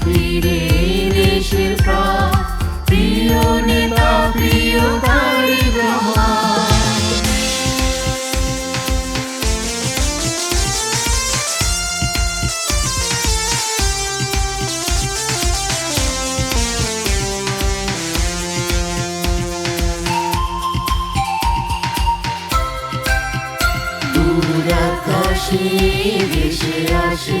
ফিরে দেশের প্রাণ প্রিয় নেতা প্রিয় দেশে আসে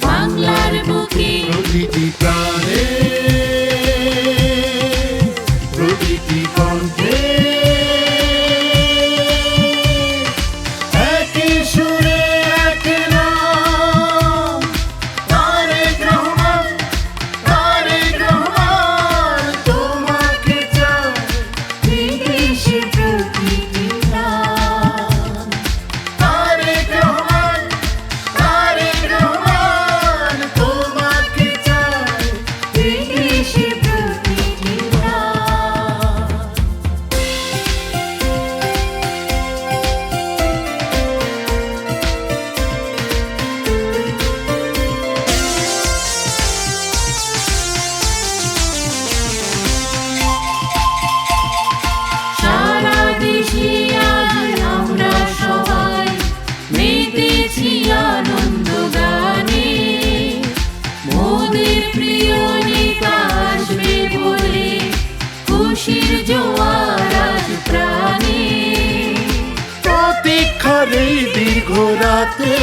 বাংলার বুকে। প্রতিটি প্রাণে she এই দীর্ঘ রাতে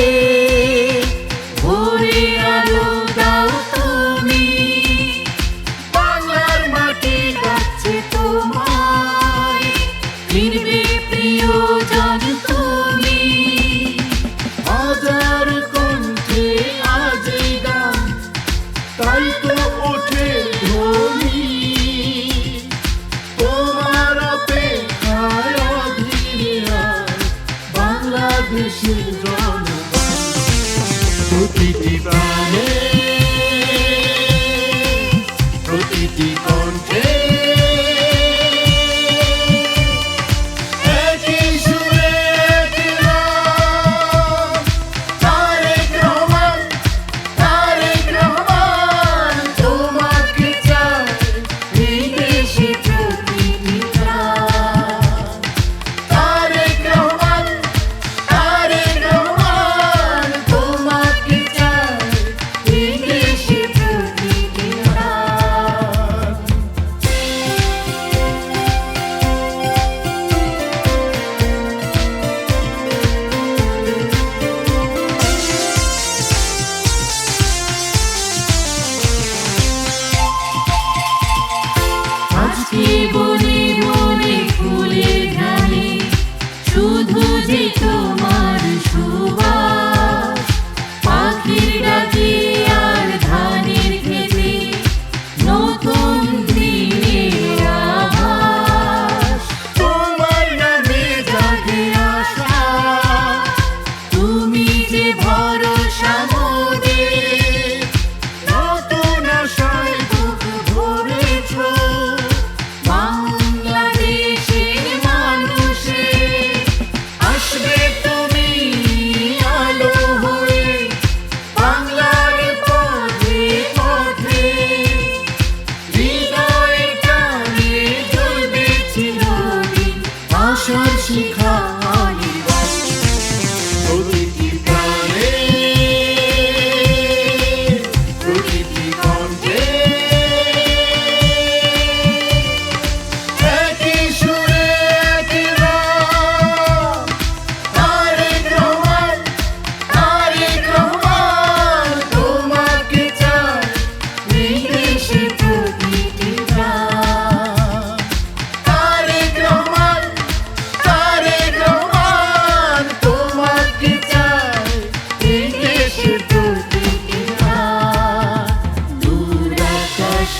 पूजितो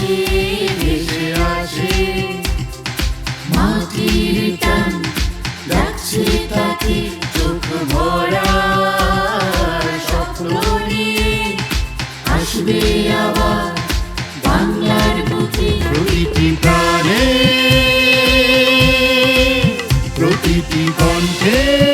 আসি ভেসে আসি মাটির টান ডাকছি তাকে চোখ ভরা স্বপ্ন আসবে আবার বাংলার বুকে প্রতিটি প্রাণে, প্রতিটি কণ্ঠে